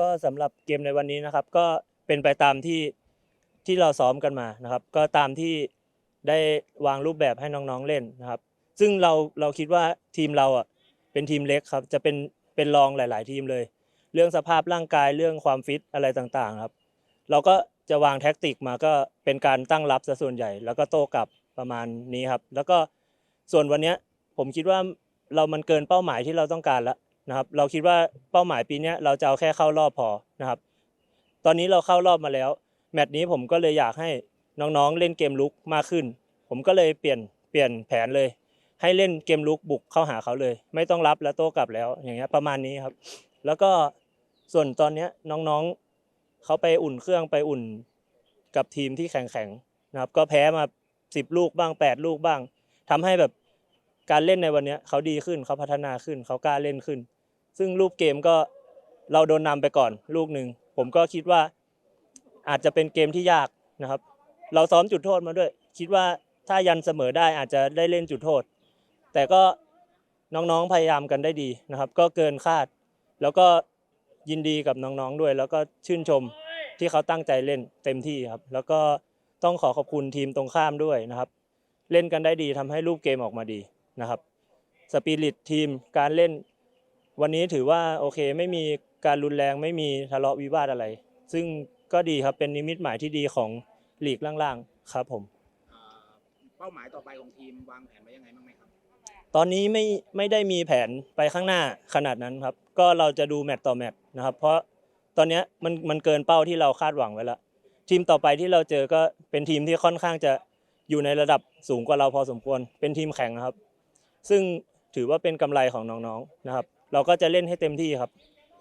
ก็สำหรับเกมในวันนี้นะครับ ก็เป็นไปตามที่ที่เราซ้อมกันมานะครับ ก็ตามที่ได้วางรูปแบบให้น้องๆเล่นนะครับ ซึ่งเราเราคิดว่าทีมเราอะเป็นทีมเล็กครับ จะเป็นเป็นรองหลาย ๆ ทีมเลย เรื่องสภาพร่างกายเรื่องความฟิตอะไรต่างๆครับ เราก็จะวางแท็กติกมาก็เป็นการตั้งรับซะส่วนใหญ่ แล้วก็โต้กลับประมาณนี้ครับ แล้วก็ส่วนวันเนี้ยผมคิดว่าเรามันเกินเป้าหมายที่เราต้องการแล้ว นะครับเราคิดว่าเป้าหมายปีนี้เราจะเอาแค่เข้ารอบพอนะครับ ตอนนี้เราเข้ารอบมาแล้ว แมตช์นี้ผมก็เลยอยากให้น้องๆเล่นเกมลุกมากขึ้น ผมก็เลยเปลี่ยนเปลี่ยนแผนเลย ให้เล่นเกมลุกบุกเข้าหาเขาเลย ไม่ต้องรับแล้วโต้กลับแล้ว อย่างเงี้ยประมาณนี้ครับ แล้วก็ส่วนตอนเนี้ยน้องๆเขาไปอุ่นเครื่องไปอุ่นกับทีมที่แข็งๆนะครับ ก็แพ้มาสิบลูกบ้างแปดลูกบ้างทำให้แบบการเล่นในวันนี้เขาดีขึ้นเขาพัฒนาขึ้นเขากล้าเล่นขึ้น ซึ่งรูปเกมก็เราโดนนำไปก่อนลูกหนึ่งผมก็คิดว่าอาจจะเป็นเกมที่ยากนะครับ เราซ้อมจุดโทษมาด้วย คิดว่าถ้ายันเสมอได้อาจจะได้เล่นจุดโทษ แต่ก็น้องๆพยายามกันได้ดีนะครับ ก็เกินคาด แล้วก็ยินดีกับน้องๆด้วย แล้วก็ชื่นชมที่เขาตั้งใจเล่นเต็มที่ครับ แล้วก็ต้องขอขอบคุณทีมตรงข้ามด้วยนะครับ เล่นกันได้ดีทำให้รูปเกมออกมาดีนะครับสปิริตทีมการเล่น วันนี้ถือว่าโอเคไม่มีการรุนแรงไม่มีทะเลาะวิวาทอะไร ซึ่งก็ดีครับเป็นนิมิตหมายที่ดีของลีกล่างๆครับผมเอ่อเป้าหมายต่อไปของทีมวางแผนไว้ยังไงบ้างไหมครับ ตอนนี้ไม่ไม่ได้มีแผนไปข้างหน้าขนาดนั้นครับ ก็เราจะดูแมตต์ต่อแมตต์นะครับ เพราะตอนเนี้ยมันมันเกินเป้าที่เราคาดหวังไว้แล้วทีมต่อไปที่เราเจอก็เป็นทีมที่ค่อนข้างจะอยู่ในระดับสูงกว่าเราพอสมควร เป็นทีมแข่งนะครับ ซึ่งถือว่าเป็นกำไรของน้องๆนะครับ เราก็จะเล่นให้เต็มที่ครับ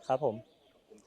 ครับผม